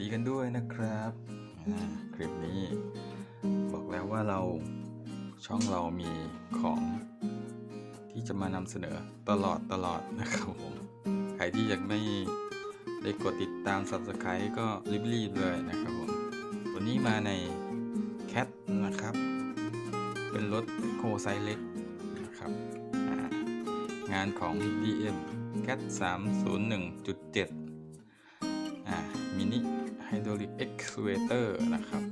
ดีกันด้วยนะครับอ่าคลิปนี้บอกแล้วว่าเราช่องเรามีของที่จะมานำเสนอตลอดตลอดนะครับผมใครที่ยังไม่ได้กดติดตาม Subscribe ก็รีบๆเลยนะครับผมวันนี้มาในแคทนะครับ เป็นรถโคไซส์เล็กนะครับอ่างานของ DM Cat 301.7อ่ามินิ ไฮดรอลิกเอ็กซ์เวเตอร์นะครับ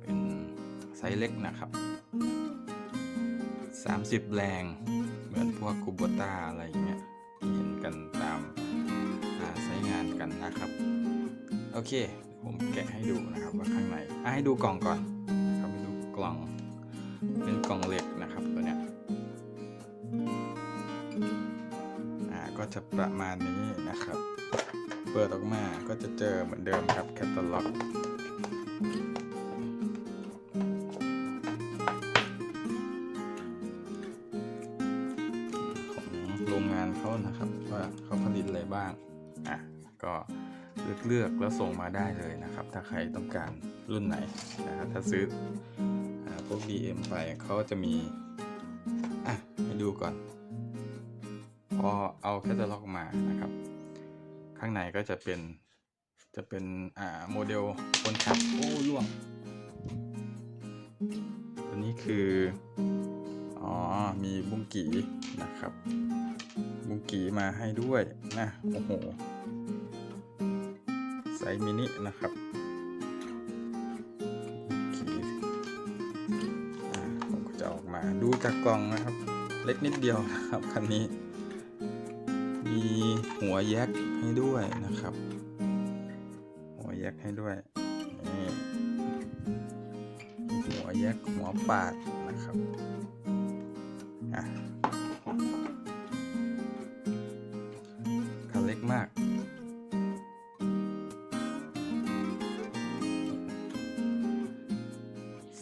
เป็นไซส์เล็กนะครับ 30 แรง เหมือนพวกคูโบต้าอะไรอย่างเงี้ยเห็นกันตามอ่าไซส์งานกันนะครับ โอเค ผมแกะให้ดูนะครับว่าข้างในให้ดูกล่องก่อนนะครับให้ดูกล่อง เป็นกล่องเหล็กนะครับตัวเนี้ยก็จะประมาณนี้นะครับ เปิดออกมาก็จะเจอเหมือนเดิมครับแคตตาล็อกของโรงงานเขานะครับว่าเขาผลิตอะไรบ้าง อะ ก็เลือกเลือกแล้วส่งมาได้เลยนะครับ ถ้าใครต้องการรุ่นไหนนะครับถ้าซื้ออพวก DM ไปเขาจะมี อะ ให้ดูก่อน พอเอาแคตตาล็อกมานะครับ ข้างในก็จะเป็นจะเป็นอ่าโมเดลคนขับโอ้ล่วงตัวนี้คือ อ๋อ มีบุ้งกีนะครับ บุ้งกีมาให้ด้วยนะโอ้โหไซส์มินินะครับบุ้งกีอ่าผมก็จะออกมาดูจากกล่องนะครับ เล็กนิดเดียวนะครับคันนี้ มีหัวแยกให้ด้วยนะครับ หัวแยกให้ด้วยนี่หัวแยกหัวปาดนะครับอะคันเล็กมาก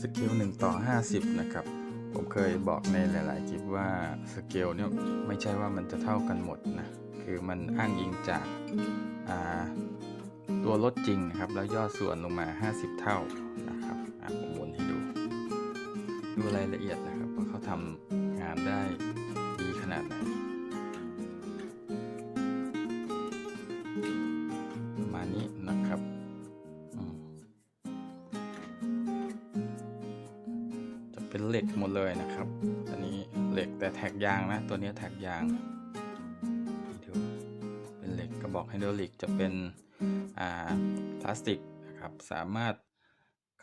สเกล1ต่อ 50 นะครับ เคยบอกในหลาย ๆ คลิปว่าสเกลเนี่ยไม่ใช่ว่ามันจะเท่ากันหมดนะคือมันอ้างอิงจากาตัวรถจริงนะครับ แล้วย่อส่วนลงมา 50 เท่านะครับอะผมวนให้ดู ดูรายละเอียดนะครับว่าเขาทำงานได้ดีขนาดไหน เป็นเหล็กหมดเลยนะครับ อันนี้เหล็กแต่แท็กยางนะ ตัวนี้แท็กยางดูเป็นเหล็กกระบอกไฮดรอลิกจะเป็นอ่าพลาสติกนะครับ สามารถ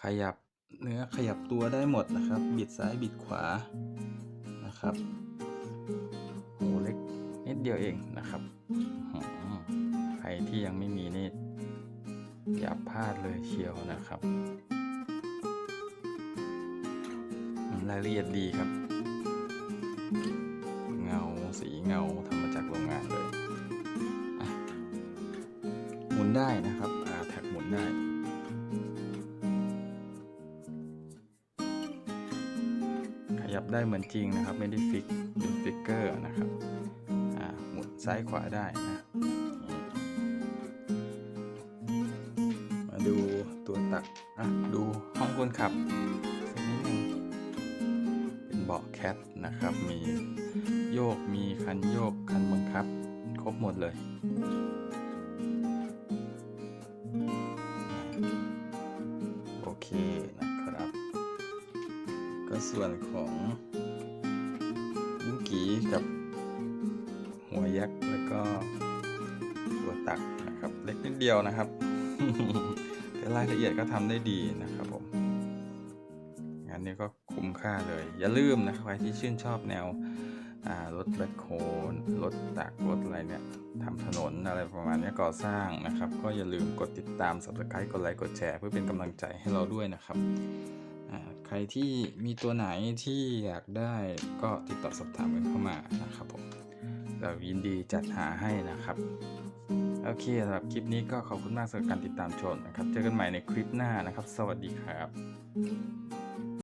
ขยับเนื้อขยับตัวได้หมดนะครับ บิดซ้ายบิดขวานะครับโหเล็กนิดเดียวเองนะครับใครที่ยังไม่มีนี่อย่าพลาดเลยเชียวนะครับ รายละเอียดดีครับ เงาสีเงาทำมาจากโรงงานเลยหมุนได้นะครับแท็กหมุนได้ขยับได้เหมือนจริงนะครับไม่ได้ฟิกเป็นฟิกเกอร์นะครับหมุนซ้ายขวาได้นะมาดูตัวตักอะดูห้องคนขับสักนิดนึง บาะแคทนะครับ มีโยก มีคันโยก คันบังคับ ครบหมดเลยโอเคนะครับ ก็ส่วนของบุ้งกีกับหัวยักษ์แล้วก็ตัวตักนะครับ เล็กนิดเดียวนะครับ แต่รายละเอียดก็ทำได้ดีนะครับผม งานนี้ก็ คุ้มค่าเลย อย่าลืมนะครับใครที่ชื่นชอบแนวรถแบ็คโฮลรถตักรถอะไรเนี่ยทำถนนอะไรประมาณนี้ก่อสร้างนะครับ ก็อย่าลืมกดติดตาม subscribe กดไลค์กดแชร์เพื่อเป็นกำลังใจให้เราด้วยนะครับใครที่มีตัวไหนที่อยากได้ก็ติดต่อสอบถามกันเข้ามานะครับผมเรายินดีจัดหาให้นะครับ โอเคสำหรับคลิปนี้ก็ขอบคุณมากสำหรับการติดตามชมนะครับ เจอกันใหม่ในคลิปหน้านะครับ สวัสดีครับ